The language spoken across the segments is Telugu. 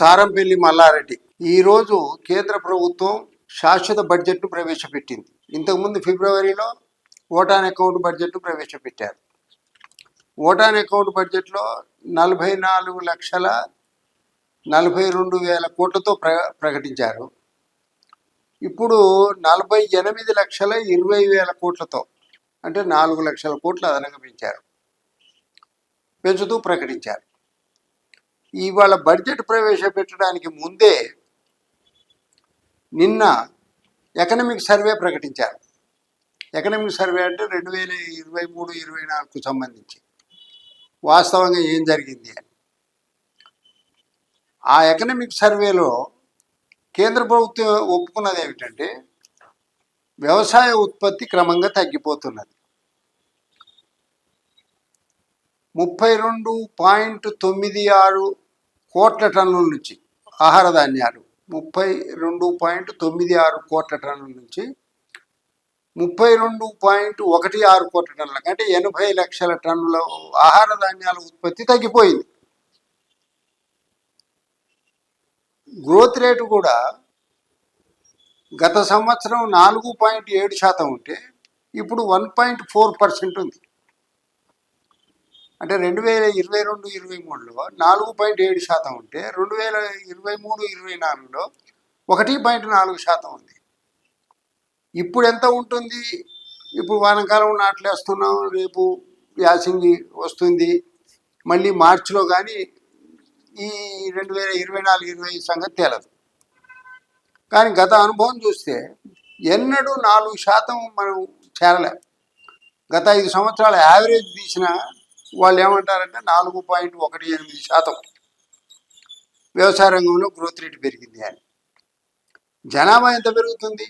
సారంపల్లి మల్లారెడ్డి. ఈరోజు కేంద్ర ప్రభుత్వం శాశ్వత బడ్జెట్ను ప్రవేశపెట్టింది. ఇంతకుముందు ఫిబ్రవరిలో ఓటాన్ అకౌంట్ బడ్జెట్ను ప్రవేశపెట్టారు. ఓటాన్ అకౌంట్ బడ్జెట్లో నలభై నాలుగు లక్షల నలభై రెండు వేల కోట్లతో ప్ర ప్రకటించారు. ఇప్పుడు నలభై ఎనిమిది లక్షల ఇరవై వేల కోట్లతో అంటే నాలుగు లక్షల కోట్లు అదనంగా పెంచారు. పెంచుతూ ప్రకటించారు. ఇవాళ బడ్జెట్ ప్రవేశపెట్టడానికి ముందే నిన్న ఎకనమిక్ సర్వే ప్రకటించారు. ఎకనమిక్ సర్వే అంటే రెండు వేల ఇరవై మూడు ఇరవై నాలుగుకు సంబంధించి. వాస్తవంగా ఏం జరిగింది అని. ఆ ఎకనమిక్ సర్వేలో కేంద్ర ప్రభుత్వం ఒప్పుకున్నది ఏమిటంటే వ్యవసాయ ఉత్పత్తి క్రమంగా తగ్గిపోతున్నది. ముప్పై రెండు పాయింట్ తొమ్మిది ఆరు కోట్ల టన్నుల నుంచి ఆహార ధాన్యాలు ముప్పై రెండు పాయింట్ తొమ్మిది ఆరు కోట్ల టన్నుల నుంచి ముప్పై రెండు పాయింట్ ఒకటి ఆరు కోట్ల టన్నులకు అంటే ఎనభై లక్షల టన్నుల ఆహార ధాన్యాల ఉత్పత్తి తగ్గిపోయింది. గ్రోత్ రేటు కూడా గత సంవత్సరం నాలుగు పాయింట్ ఏడు శాతం ఉంటే ఇప్పుడు వన్ పాయింట్ ఫోర్ పర్సెంట్ ఉంది. అంటే రెండు వేల ఇరవై రెండు ఇరవై మూడులో నాలుగు పాయింట్ ఏడు శాతం ఉంటే రెండు వేల ఇరవై మూడు ఇరవై నాలుగులో ఒకటి పాయింట్ నాలుగు శాతం ఉంది. ఇప్పుడు ఎంత ఉంటుంది? ఇప్పుడు వానాకాలం నాట్లేస్తున్నాం రేపు యాసింగి వస్తుంది. మళ్ళీ మార్చిలో కానీ ఈ రెండు వేల ఇరవై నాలుగు ఇరవై సంగతి తేలదు. కానీ గత అనుభవం చూస్తే ఎన్నడూ నాలుగు శాతం మనం చేరలేం. గత ఐదు సంవత్సరాల యావరేజ్ తీసిన వాళ్ళు ఏమంటారంటే నాలుగు పాయింట్ ఒకటి ఎనిమిది శాతం వ్యవసాయ రంగంలో గ్రోత్ రేట్ పెరిగింది అని. జనాభా ఎంత పెరుగుతుంది?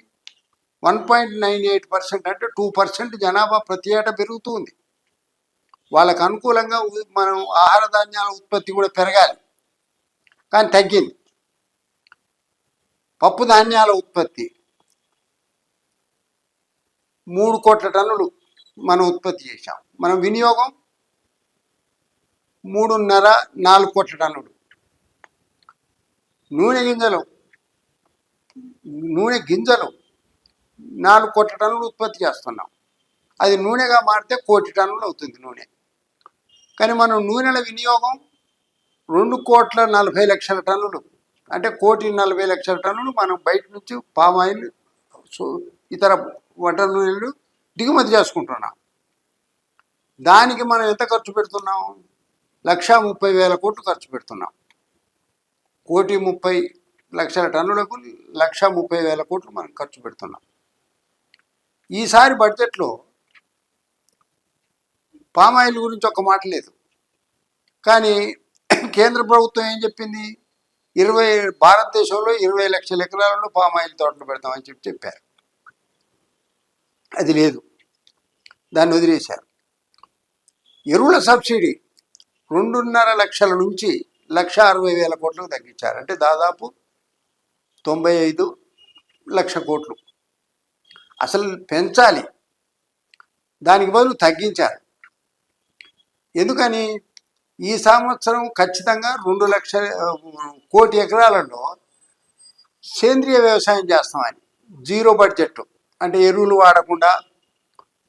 One point nine eight percent అంటే టూ పర్సెంట్ జనాభా ప్రతి ఏటా పెరుగుతుంది. వాళ్ళకు అనుకూలంగా మనం ఆహార ధాన్యాల ఉత్పత్తి కూడా పెరగాలి. కానీ తగ్గింది. పప్పు ధాన్యాల ఉత్పత్తి మూడు కోట్ల టన్నులు మనం ఉత్పత్తి చేశాం. మనం వినియోగం మూడున్నర నాలుగు కోట్ల టన్నులు నూనె గింజలు నూనె గింజలు నాలుగు కోట్ల టన్నులు ఉత్పత్తి చేస్తున్నాం. అది నూనెగా మారితే కోటి టన్నులు అవుతుంది నూనె. కానీ మనం నూనెల వినియోగం రెండు కోట్ల నలభై లక్షల టన్నులు అంటే కోటి నలభై లక్షల టన్నులు మనం బయట నుంచి పామాయిల్ సో ఇతర వంట నూనెలు దిగుమతి చేసుకుంటున్నాం. దానికి మనం ఎంత ఖర్చు పెడుతున్నాం? లక్షా ముప్పై వేల కోట్లు ఖర్చు పెడుతున్నాం. కోటి ముప్పై లక్షల టన్నులకు లక్ష ముప్పై వేల కోట్లు మనం ఖర్చు పెడుతున్నాం. ఈసారి బడ్జెట్లో పామాయిల్ గురించి ఒక మాట లేదు. కానీ కేంద్ర ప్రభుత్వం ఏం చెప్పింది? ఇరవై భారతదేశంలో ఇరవై లక్షల ఎకరాలలో పామాయిల్ తోటలు పెడతామని చెప్పి చెప్పారు. అది లేదు. దాన్ని వదిలేశారు. ఎరువుల సబ్సిడీ రెండున్నర లక్షల నుంచి లక్ష అరవై వేల కోట్లకు తగ్గించారు. అంటే దాదాపు తొంభై ఐదు లక్ష కోట్లు. అసలు పెంచాలి. దానికి బదులు తగ్గించారు ఎందుకని? ఈ సంవత్సరం ఖచ్చితంగా రెండు లక్షల కోటి ఎకరాలలో సేంద్రియ వ్యవసాయం చేస్తామని జీరో బడ్జెట్. అంటే ఎరువులు వాడకుండా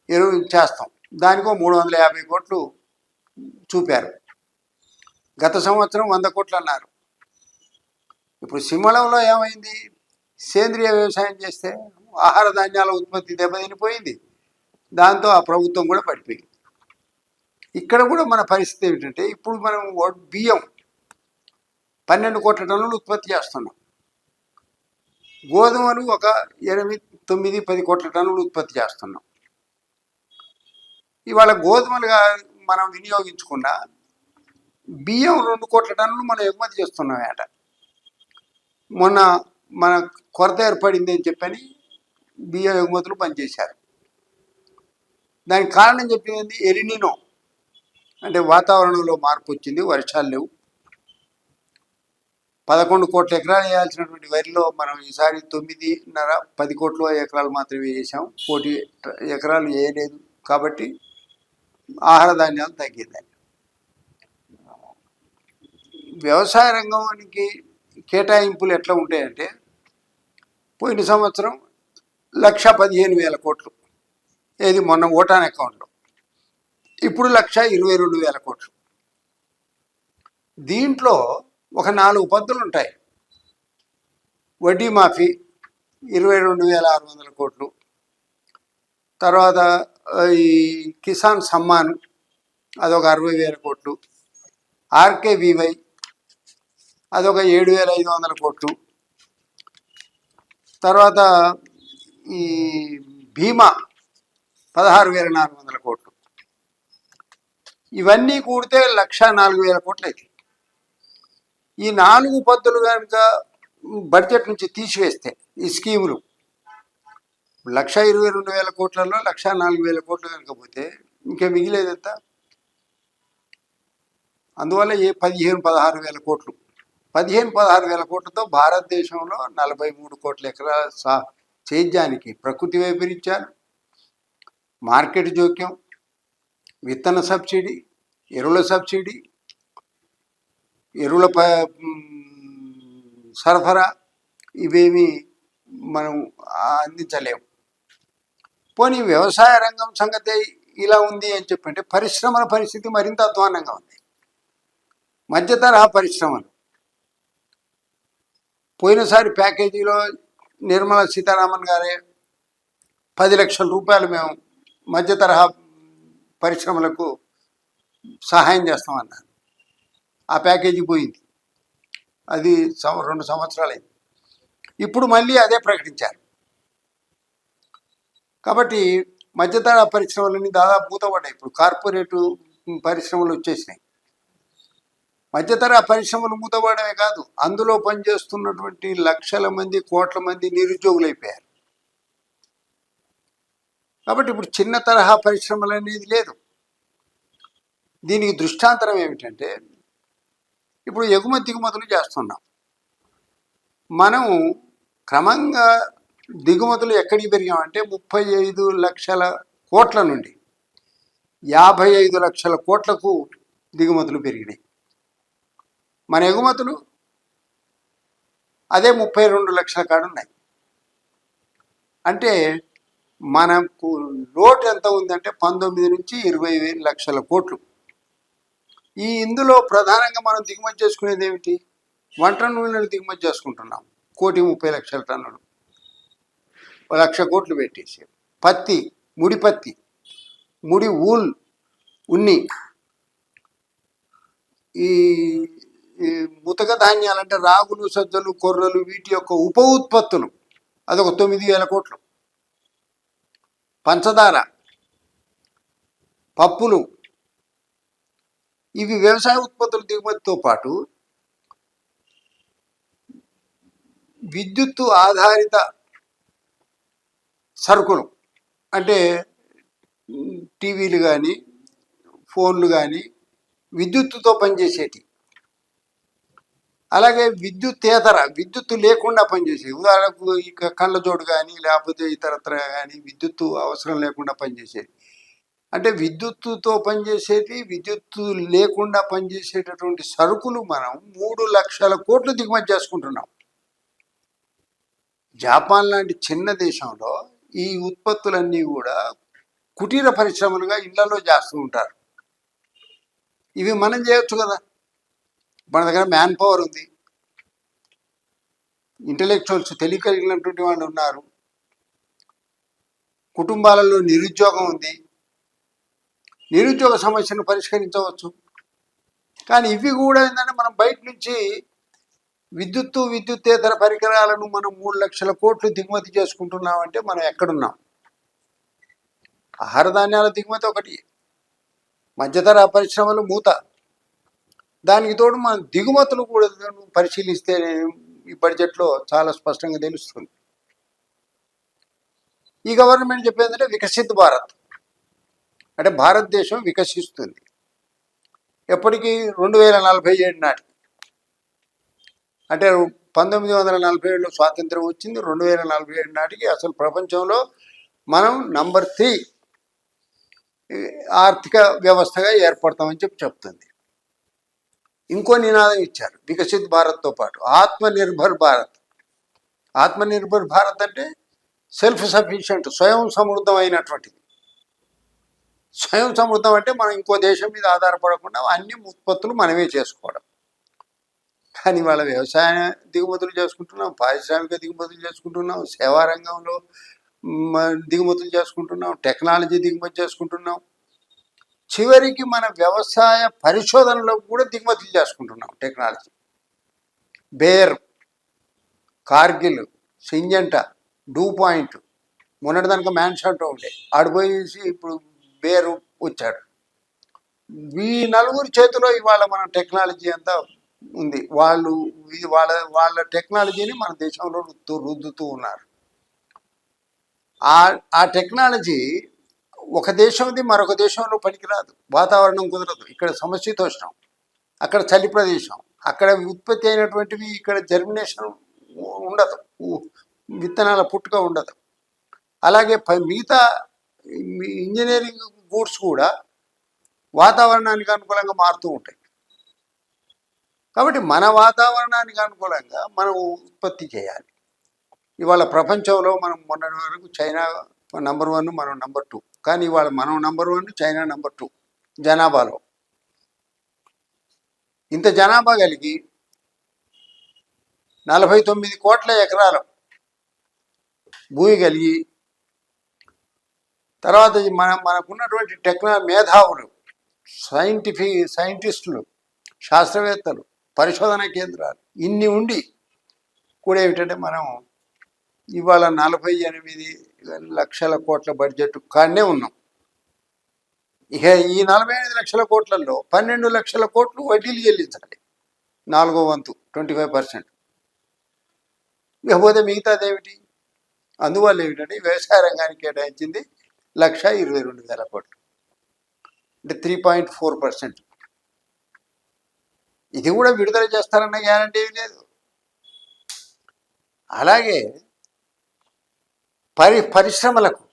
ఎరువు చేస్తాం. దానికో మూడు వందల యాభై కోట్లు చూపారు. గత సంవత్సరం వంద కోట్లు అన్నారు. ఇప్పుడు సింహళంలో ఏమైంది? సేంద్రియ వ్యవసాయం చేస్తే ఆహార ధాన్యాల ఉత్పత్తి దెబ్బతినిపోయింది. దాంతో ఆ ప్రభుత్వం కూడా పడిపోయింది. ఇక్కడ కూడా మన పరిస్థితి ఏమిటంటే ఇప్పుడు మనం బియ్యం పన్నెండు కోట్ల టన్నులు ఉత్పత్తి చేస్తున్నాం. గోధుమలు ఒక ఎనిమిది తొమ్మిది పది కోట్ల టన్నులు ఉత్పత్తి చేస్తున్నాం. ఇవాళ గోధుమలుగా మనం వినియోగించుకున్న బియ్యం రెండు కోట్ల టన్నులు మనం ఎగుమతి చేస్తున్నాం ఏట మొన్న మన కొరత ఏర్పడింది అని చెప్పని బియ్యం ఎగుమతులు పనిచేశారు. దానికి కారణం చెప్పింది ఎరినినో అంటే వాతావరణంలో మార్పు వచ్చింది వర్షాలు లేవు. పదకొండు కోట్ల ఎకరాలు వేయాల్సినటువంటి వరిలో మనం ఈసారి తొమ్మిదిన్నర పది కోట్ల ఎకరాలు మాత్రమే వేసాం. కోటి ఎకరాలు వేయలేదు కాబట్టి ఆహార ధాన్యాలు తగ్గిందని వ్యవసాయ రంగానికి కేటాయింపులు ఎట్లా ఉంటాయంటే పోయిన సంవత్సరం లక్ష పదిహేను వేల కోట్లు. ఏది మొన్న ఓటాన్ అకౌంట్లో. ఇప్పుడు లక్ష ఇరవై రెండు వేల కోట్లు. దీంట్లో ఒక నాలుగు పద్ధతులు ఉంటాయి. వడ్డీ మాఫీ ఇరవై రెండు వేల ఆరు వందల కోట్లు. తర్వాత ఈ కిసాన్ సమ్మాన్ అదొక అరవై వేల కోట్లు. ఆర్కేవివై అదొక ఏడు వేల ఐదు వందల కోట్లు. తర్వాత ఈ భీమా పదహారు వేల నాలుగు వందల కోట్లు. ఇవన్నీ కూడితే లక్ష నాలుగు వేల కోట్లు అయితే ఈ నాలుగు పద్ధతులు కనుక బడ్జెట్ నుంచి తీసివేస్తే ఈ స్కీములు లక్ష ఇరవై రెండు వేల కోట్లలో లక్ష నాలుగు వేల కోట్లు కనుక పోతే ఇంకా మిగిలేదంతా? అందువల్ల ఏ పదిహేను పదహారు వేల కోట్లు. పదిహేను పదహారు వేల కోట్లతో భారతదేశంలో నలభై మూడు కోట్ల ఎకరాల సా సేద్యానికి ప్రకృతి వైపరీత్యాలు మార్కెట్ జోక్యం విత్తన సబ్సిడీ ఎరువుల సబ్సిడీ ఎరువుల ప సరఫరా ఇవేమి మనం అందించలేము. పోనీ వ్యవసాయ రంగం సంగతి ఇలా ఉంది అని చెప్పంటే పరిశ్రమల పరిస్థితి మరింత అధ్వానంగా ఉంది. మధ్య తరహా పరిశ్రమలు పోయినసారి ప్యాకేజీలో నిర్మలా సీతారామన్ గారే పది లక్షల రూపాయలు మేము మధ్య తరహా పరిశ్రమలకు సహాయం చేస్తామన్నారు. ఆ ప్యాకేజీ పోయింది. అది సం- రెండు సంవత్సరాలైంది. ఇప్పుడు మళ్ళీ అదే ప్రకటించారు. కాబట్టి మధ్యతరహా పరిశ్రమలన్నీ దాదాపు మూతపడ్డాయి ఇప్పుడు కార్పొరేటు పరిశ్రమలు వచ్చేసినాయి. మధ్యతరహా పరిశ్రమలు మూతపడమే కాదు అందులో పనిచేస్తున్నటువంటి లక్షల మంది కోట్ల మంది నిరుద్యోగులైపోయారు. కాబట్టి ఇప్పుడు చిన్న తరహా పరిశ్రమలు అనేది లేదు. దీనికి దృష్టాంతరం ఏమిటంటే ఇప్పుడు ఎగుమతి దిగుమతులు చేస్తున్నాం. మనం క్రమంగా దిగుమతులు ఎక్కడికి పెరిగామంటే ముప్పై ఐదు లక్షల కోట్ల నుండి యాభై ఐదు లక్షల కోట్లకు దిగుమతులు పెరిగినాయి. మన ఎగుమతులు అదే ముప్పై రెండు లక్షల కాడ ఉన్నాయి. అంటే మనకు లోటు ఎంత ఉందంటే పంతొమ్మిది నుంచి ఇరవై వేలు లక్షల కోట్లు. ఈ ఇందులో ప్రధానంగా మనం దిగుమతి చేసుకునేది ఏమిటి? వంట నూనెలు దిగుమతి చేసుకుంటున్నాం. కోటి ముప్పై లక్షల టన్నులు. లక్ష కోట్లు పెట్టేసి. పత్తి ముడి పత్తి ముడి ఊల్ ఉన్ని. ఈ ముతక ధాన్యాలు అంటే రాగులు సజ్జలు కొర్రలు వీటి యొక్క ఉప ఉత్పత్తులు. అదొక తొమ్మిది వేల కోట్లు. పంచదార పప్పులు ఇవి వ్యవసాయ ఉత్పత్తుల దిగుమతితో పాటు విద్యుత్తు ఆధారిత సరుకులు. అంటే టీవీలు కానీ ఫోన్లు కానీ విద్యుత్తుతో పనిచేసేటి అలాగే విద్యుత్తేతర విద్యుత్తు లేకుండా పనిచేసేవి. ఉదాహరణకు ఇక కళ్ళజోడు కానీ లేకపోతే ఇతరత్ర కానీ విద్యుత్తు అవసరం లేకుండా పనిచేసేది. అంటే విద్యుత్తుతో పనిచేసేది విద్యుత్తు లేకుండా పనిచేసేటటువంటి సరుకులు మనం మూడు లక్షల కోట్లు దిగుమతి చేసుకుంటున్నాం. జాపాన్ లాంటి చిన్న దేశంలో ఈ ఉత్పత్తులన్నీ కూడా కుటీర పరిశ్రమలుగా ఇళ్ళలో చేస్తూ ఉంటారు. ఇవి మనం చేయొచ్చు కదా? మన దగ్గర మ్యాన్ పవర్ ఉంది. ఇంటలెక్చువల్స్ తెలియగలిగినటువంటి వాళ్ళు ఉన్నారు. కుటుంబాలలో నిరుద్యోగం ఉంది. నిరుద్యోగ సమస్యను పరిష్కరించవచ్చు. కానీ ఇవి కూడా ఏంటంటే మనం బయట నుంచి విద్యుత్తు విద్యుత్తేతర పరికరాలను మనం మూడు లక్షల కోట్లు దిగుమతి చేసుకుంటున్నామంటే మనం ఎక్కడున్నాం? ఆహార ధాన్యాల దిగుమతి ఒకటి. మధ్యతర పరిశ్రమలు మూత. దానికి తోడు మన దిగుమతులు కూడా పరిశీలిస్తే ఈ బడ్జెట్లో చాలా స్పష్టంగా తెలుస్తుంది. ఈ గవర్నమెంట్ చెప్పేందంటే వికసిత్ భారత్. అంటే భారతదేశం వికసిస్తుంది. ఎప్పటికీ రెండు వేల నలభై ఏడు నాటి అంటే పంతొమ్మిది వందల నలభై ఏడులో స్వాతంత్రం వచ్చింది రెండు వేల నలభై ఏడు నాటికి అసలు ప్రపంచంలో మనం నంబర్ త్రీ ఆర్థిక వ్యవస్థగా ఏర్పడతామని చెప్పి చెప్తుంది. ఇంకో నినాదం ఇచ్చారు వికసిత్ భారత్తో పాటు ఆత్మనిర్భర్ భారత్. ఆత్మనిర్భర్ భారత్ అంటే సెల్ఫ్ సఫిషియంట్ స్వయం సమృద్ధం అయినటువంటిది స్వయం సమృద్ధం అంటే మనం ఇంకో దేశం మీద ఆధారపడకుండా అన్ని ఉత్పత్తులు మనమే చేసుకోవడం. కానీ వాళ్ళ వ్యవసాయ దిగుమతులు చేసుకుంటున్నాం పారిశ్రామిక దిగుమతులు చేసుకుంటున్నాం సేవా రంగంలో దిగుమతులు చేసుకుంటున్నాం టెక్నాలజీ దిగుమతి చేసుకుంటున్నాం. చివరికి మన వ్యవసాయ పరిశోధనలో కూడా దిగుమతులు చేసుకుంటున్నాం technology. Bayer Cargill Syngenta DuPont. మొన్నటిదానికి మ్యాన్షాట్ ఉండే ఆడిపోయేసి ఇప్పుడు బేరు వచ్చాడు. ఈ నలుగురు చేతిలో ఇవాళ మన టెక్నాలజీ అంతా ఉంది. వాళ్ళు వాళ్ళ వాళ్ళ టెక్నాలజీని మన దేశంలో రుద్దుతూ రుద్దుతూ ఉన్నారు. ఆ ఆ టెక్నాలజీ ఒక దేశంది మరొక దేశంలో పనికిరాదు. వాతావరణం కుదరదు. ఇక్కడ సమశీతోష్ణం. అక్కడ చలి ప్రదేశం. అక్కడ ఉత్పత్తి అయినటువంటివి ఇక్కడ జర్మినేషన్ ఉండదు. విత్తనాల పుట్టుక ఉండదు. అలాగే మిగతా ఇంజనీరింగ్ గూడ్స్ కూడా వాతావరణానికి అనుకూలంగా మారుతూ ఉంటాయి. కాబట్టి మన వాతావరణానికి అనుకూలంగా మనం ఉత్పత్తి చేయాలి. ఇవాళ ప్రపంచంలో మనం మొన్నటి వరకు చైనా నెంబర్ వన్ మనం నెంబర్ టూ. కానీ ఇవాళ మనం number one China number two జనాభాలో. ఇంత జనాభా కలిగి నలభై తొమ్మిది కోట్ల ఎకరాల భూమి కలిగి తర్వాత మన మనకున్నటువంటి టెక్నా మేధావులు సైంటిఫిక్ సైంటిస్టులు శాస్త్రవేత్తలు పరిశోధన కేంద్రాలు ఇన్ని ఉండి కూడా ఏమిటంటే మనం ఇవాళ నలభై ఎనిమిది లక్షల కోట్ల బడ్జెట్ కానే ఉన్నాం. ఇక ఈ నలభై ఎనిమిది లక్షల కోట్లలో పన్నెండు లక్షల కోట్లు వడ్డీలు చెల్లించాలి. నాలుగో వంతు ట్వంటీ ఫైవ్ పర్సెంట్. ఇకపోతే మిగతాది ఏమిటి అందువల్ల ఏమిటంటే వ్యవసాయ రంగానికి కేటాయించింది లక్ష ఇరవై రెండు వేల కోట్లు. అంటే త్రీ పాయింట్ ఫోర్ పర్సెంట్. ఇది కూడా విడుదల చేస్తారన్న గ్యారంటీ లేదు. అలాగే పరి పరిశ్రమలకు.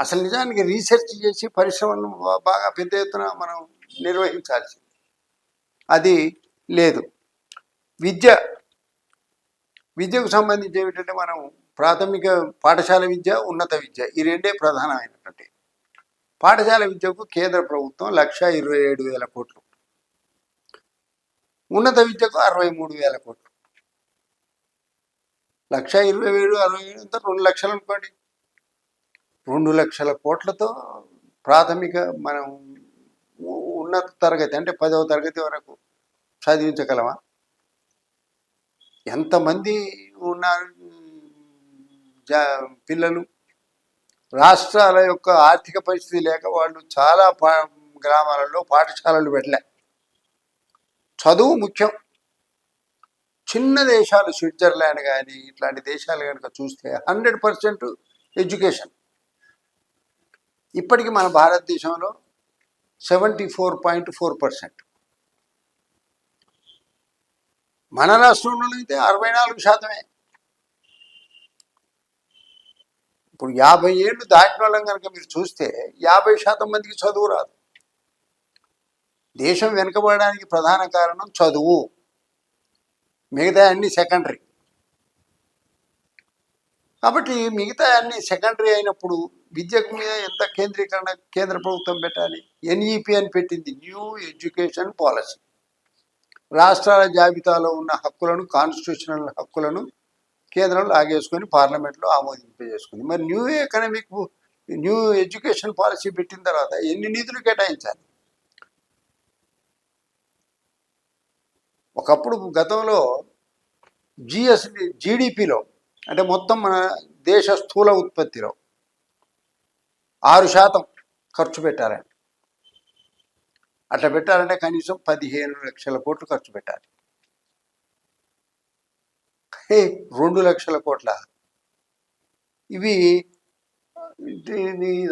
అసలు నిజానికి రీసెర్చ్ చేసి పరిశ్రమలను బాగా పెద్ద ఎత్తున మనం నిర్వహించాల్సింది. అది లేదు. విద్య విద్యకు సంబంధించి ఏమిటంటే మనం ప్రాథమిక పాఠశాల విద్య ఉన్నత విద్య ఈ రెండే ప్రధానమైనటువంటి. పాఠశాల విద్యకు కేంద్ర ప్రభుత్వం లక్ష ఇరవై ఏడు వేల కోట్లు. ఉన్నత విద్యకు అరవై మూడు వేల కోట్లు. లక్ష ఇరవై ఏడు అరవై వేలు అంతా రెండు లక్షలు అనుకోండి. రెండు లక్షల కోట్లతో ప్రాథమిక మనం ఉన్నత తరగతి అంటే పదవ తరగతి వరకు చదివించగలమా? ఎంతమంది ఉన్నారు? జా పిల్లలు? రాష్ట్రాల యొక్క ఆర్థిక పరిస్థితి లేక వాళ్ళు చాలా పా గ్రామాలలో పాఠశాలలు పెట్టలే. చదువు ముఖ్యం. చిన్న దేశాలు స్విట్జర్లాండ్ కానీ ఇట్లాంటి దేశాలు కనుక చూస్తే హండ్రెడ్ పర్సెంట్ ఎడ్యుకేషన్. ఇప్పటికి మన భారతదేశంలో seventy four point four percent. మన రాష్ట్రంలో అయితే అరవై నాలుగు శాతమే. ఇప్పుడు యాభై ఏళ్ళు దాటిన వాళ్ళం కనుక మీరు చూస్తే యాభై శాతం మందికి చదువు రాదు. దేశం వెనుకబడడానికి ప్రధాన కారణం చదువు. మిగతా అన్ని సెకండరీ. కాబట్టి మిగతా అన్ని సెకండరీ అయినప్పుడు విద్యకు మీద ఎంత కేంద్రీకరణ కేంద్ర ప్రభుత్వం పెట్టాలి? ఎన్ఈపి అని పెట్టింది న్యూ ఎడ్యుకేషన్ పాలసీ. రాష్ట్రాల జాబితాలో ఉన్న హక్కులను కాన్స్టిట్యూషనల్ హక్కులను కేంద్రం లాగేసుకొని పార్లమెంట్లో ఆమోదింపజేసుకుంది. మరి new economic new education policy పెట్టిన తర్వాత ఎన్ని నిధులు కేటాయించాలి? ఒకప్పుడు గతంలో జిఎస్ జీడిపిలో అంటే మొత్తం మన దేశ స్థూల ఉత్పత్తిలో ఆరు శాతం ఖర్చు పెట్టాలండి అట్లా పెట్టాలంటే కనీసం పదిహేను లక్షల కోట్లు ఖర్చు పెట్టాలి. హే, రెండు లక్షల కోట్ల. ఇవి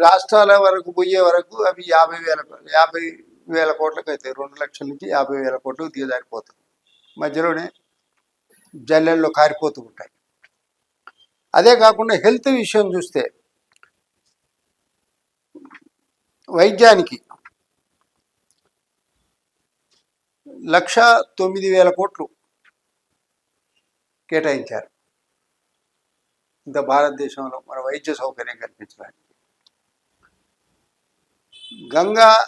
రాష్ట్రాల వరకు పోయే వరకు అవి యాభై వేల యాభై వేల కోట్లకు అవుతాయి రెండు లక్షల నుంచి యాభై వేల కోట్లకు దిగజారిపోతుంది మధ్యలోనే జల్లెల్లో కారిపోతూ ఉంటాయి. అదే కాకుండా హెల్త్ విషయం చూస్తే వైద్యానికి లక్ష తొమ్మిది వేల కోట్లు కేటాయించారు. ఇంత భారతదేశంలో మన వైద్య సౌకర్యం కల్పించడానికి. గంగా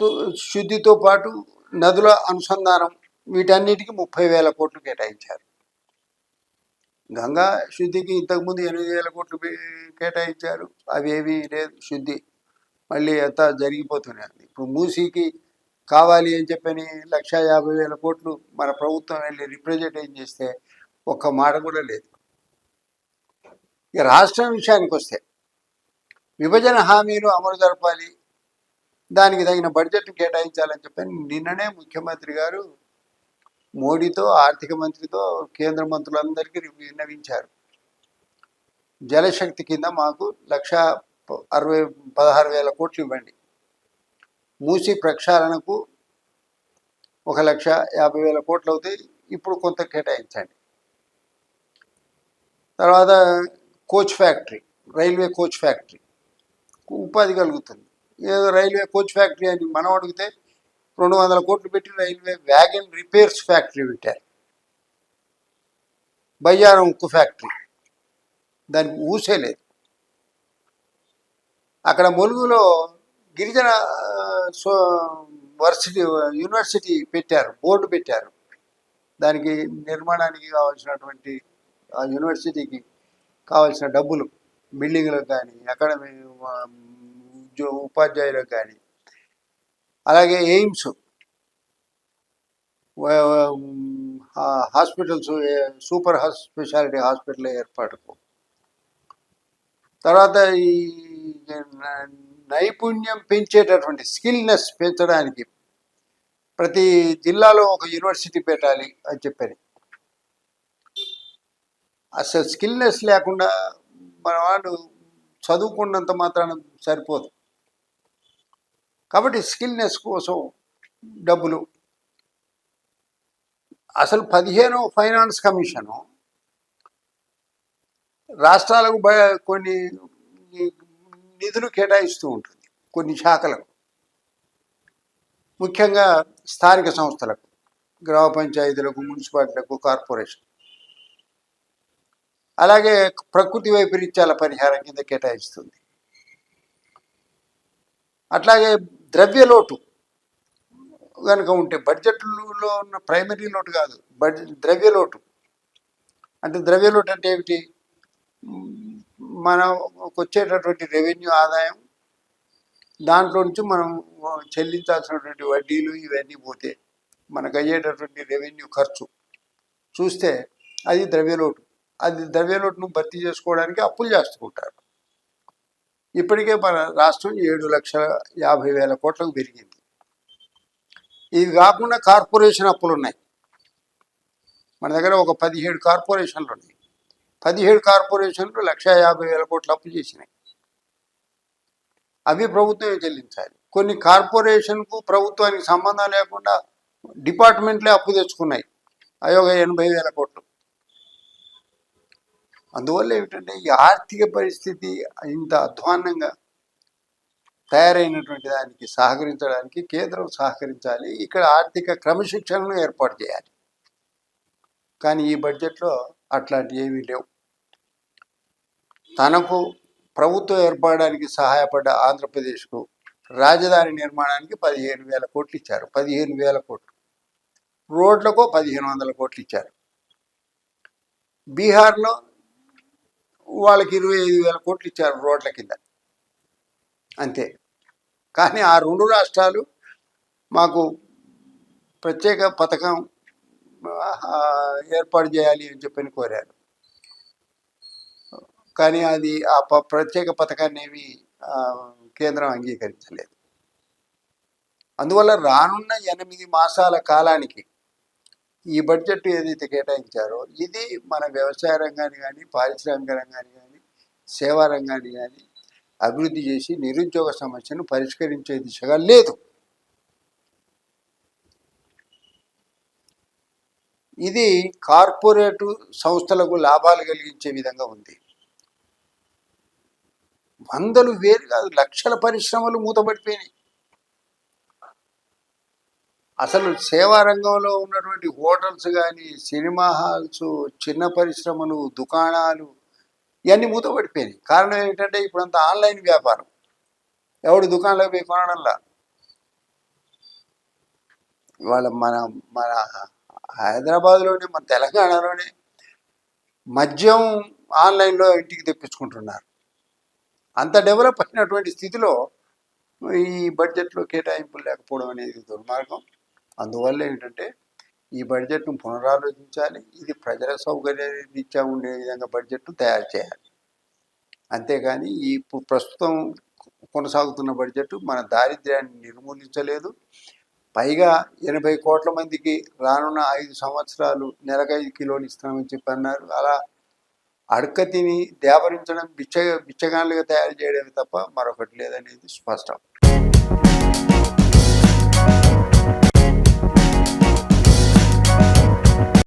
తో- శుద్ధితో పాటు నదుల అనుసంధానం వీటన్నిటికీ ముప్పై వేల కోట్లు కేటాయించారు. గంగా శుద్ధికి ఇంతకుముందు ఎనిమిది వేల కోట్లు కేటాయించారు. అవేవి లేదు శుద్ధి. మళ్ళీ అంతా జరిగిపోతూనే ఉంది. ఇప్పుడు మూసీకి కావాలి అని చెప్పని లక్ష యాభై వేల కోట్లు మన ప్రభుత్వం వెళ్ళి రిప్రజెంటేషన్ చేస్తే ఒక్క మాట కూడా లేదు. ఇక రాష్ట్రం విషయానికి వస్తే విభజన హామీలు అమలు జరపాలి. దానికి తగిన బడ్జెట్ కేటాయించాలని చెప్పని నిన్ననే ముఖ్యమంత్రి గారు మోడీతో ఆర్థిక మంత్రితో కేంద్ర మంత్రులందరికీ విన్నవించారు. జలశక్తి కింద మాకు లక్ష అరవై పదహారు వేల కోట్లు ఇవ్వండి. మూసి ప్రక్షాళనకు ఒక లక్ష యాభై వేల కోట్లు అవుతాయి. ఇప్పుడు కొంత కేటాయించండి. తర్వాత coach factory railway coach factory. ఉపాధి కలుగుతుంది. ఏదో రైల్వే కోచ్ ఫ్యాక్టరీ అని మనం అడిగితే రెండు వందల కోట్లు పెట్టి రైల్వే వ్యాగన్ రిపేర్స్ ఫ్యాక్టరీ పెట్టారు. బయ్యారం ఉక్కు ఫ్యాక్టరీ. దానికి ఊసే లేదు. అక్కడ ములుగులో గిరిజన వర్సిటీ యూనివర్సిటీ పెట్టారు బోర్డు పెట్టారు. దానికి నిర్మాణానికి కావాల్సినటువంటి ఆ యూనివర్సిటీకి కావాల్సిన డబ్బులు బిల్డింగ్లకు కానీ అకాడమీ ఉద్యో ఉపాధ్యాయులకు కానీ అలాగే ఎయిమ్స్ హాస్పిటల్స్ సూపర్ హాస్ స్పెషాలిటీ హాస్పిటల్ ఏర్పాటుకు. తర్వాత ఈ నైపుణ్యం పెంచేటటువంటి స్కిల్నెస్ పెంచడానికి ప్రతి జిల్లాలో ఒక యూనివర్సిటీ పెట్టాలి అని చెప్పారు అసలు స్కిల్నెస్ లేకుండా మన వాళ్ళు చదువుకున్నంత మాత్రాన సరిపోదు. కాబట్టి స్కిల్నెస్ కోసం డబ్బులు. అసలు పదిహేను ఫైనాన్స్ కమిషను రాష్ట్రాలకు బ- కొన్ని నిధులు కేటాయిస్తూ ఉంటుంది కొన్ని శాఖలకు. ముఖ్యంగా స్థానిక సంస్థలకు గ్రామ పంచాయతీలకు మున్సిపాలిటీలకు కార్పొరేషన్. అలాగే ప్రకృతి వైపరీత్యాల పరిహారం కింద కేటాయిస్తుంది. అట్లాగే ద్రవ్య లోటు కనుక ఉంటే బడ్జెట్లో ఉన్న ప్రైమరీ లోటు కాదు బడ్జెట్ ద్రవ్య లోటు. అంటే ద్రవ్య లోటు అంటే ఏమిటి? మనకు వచ్చేటటువంటి రెవెన్యూ ఆదాయం దాంట్లో నుంచి మనం చెల్లించాల్సినటువంటి వడ్డీలు ఇవన్నీ పోతే మనకు అయ్యేటటువంటి రెవెన్యూ ఖర్చు. చూస్తే అది ద్రవ్యలోటు అది ద్రవ్యలోటును భర్తీ చేసుకోవడానికి అప్పులు చేస్తుంటారు. ఇప్పటికే మన రాష్ట్రం ఏడు లక్షల యాభై వేల కోట్లకు పెరిగింది. ఇవి కాకుండా కార్పొరేషన్ అప్పులు ఉన్నాయి. మన దగ్గర ఒక పదిహేడు కార్పొరేషన్లు ఉన్నాయి. పదిహేడు కార్పొరేషన్లు లక్ష యాభై వేల కోట్లు అప్పు చేసినాయి. అవి ప్రభుత్వమే చెల్లించాలి. కొన్ని కార్పొరేషన్కు ప్రభుత్వానికి సంబంధం లేకుండా డిపార్ట్మెంట్లే అప్పు తెచ్చుకున్నాయి. అయోగ ఎనభై వేల కోట్లు. అందువల్ల ఏమిటంటే ఈ ఆర్థిక పరిస్థితి ఇంత అధ్వాన్నంగా తయారైనటువంటి దానికి సహకరించడానికి కేంద్రం సహకరించాలి. ఇక్కడ ఆర్థిక క్రమశిక్షణను ఏర్పాటు చేయాలి. కానీ ఈ బడ్జెట్లో అట్లాంటివి ఏమీ లేవు. తనకు ప్రభుత్వం ఏర్పడడానికి సహాయపడ్డ ఆంధ్రప్రదేశ్కు రాజధాని నిర్మాణానికి పదిహేను వేల కోట్లు ఇచ్చారు. పదిహేను వేల కోట్లు. రోడ్లకు పదిహేను వందల కోట్లు ఇచ్చారు. బీహార్లో వాళ్ళకి ఇరవై ఐదు వేల కోట్లు ఇచ్చారు రోడ్ల కింద. అంతే. కానీ ఆ రెండు రాష్ట్రాలు మాకు ప్రత్యేక పథకం ఏర్పాటు చేయాలి అని చెప్పని కోరారు. కానీ అది ఆ ప- ప్రత్యేక పథకాన్ని ఏమి కేంద్రం అంగీకరించలేదు. అందువల్ల రానున్న ఎనిమిది మాసాల కాలానికి ఈ బడ్జెట్ ఏదైతే కేటాయించారో ఇది మన వ్యవసాయ రంగాన్ని కానీ పారిశ్రామిక రంగాన్ని కానీ సేవా రంగాన్ని కానీ అభివృద్ధి చేసి నిరుద్యోగ సమస్యను పరిష్కరించే దిశగా లేదు. ఇది కార్పొరేట్ సంస్థలకు లాభాలు కలిగించే విధంగా ఉంది. వందలు వేలు కాదు లక్షల పరిశ్రమలు మూతపడిపోయినాయి. అసలు సేవా రంగంలో ఉన్నటువంటి హోటల్స్ కానీ సినిమా హాల్స్ చిన్న పరిశ్రమలు దుకాణాలు ఇవన్నీ మూతపడిపోయినాయి. కారణం ఏంటంటే ఇప్పుడంతా ఆన్లైన్ వ్యాపారం. ఎవడు దుకాణంలో పోయి కొనడంలా? ఇవాళ మన మన హైదరాబాద్లోనే మన తెలంగాణలోనే మద్యం ఆన్లైన్లో ఇంటికి తెప్పించుకుంటున్నారు. అంత డెవలప్ అయినటువంటి స్థితిలో ఈ బడ్జెట్లో కేటాయింపులు లేకపోవడం అనేది దుర్మార్గం. అందువల్ల ఏంటంటే ఈ బడ్జెట్ను పునరాలోచించాలి ఇది ప్రజల సౌకర్యరీత్యా ఉండే విధంగా బడ్జెట్ను తయారు చేయాలి. అంతేగాని ఈ ఇప్పుడు ప్రస్తుతం కొనసాగుతున్న బడ్జెట్ మన దారిద్ర్యాన్ని నిర్మూలించలేదు. పైగా ఎనభై కోట్ల మందికి రానున్న ఐదు సంవత్సరాలు నెలకు ఐదు కిలోలు ఇస్తామని చెప్పి అన్నారు. అలా అడక తిని దేవరించడం బిచ్చ బిచ్చగాళ్ళుగా తయారు చేయడమే తప్ప మరొకటి లేదనేది స్పష్టం.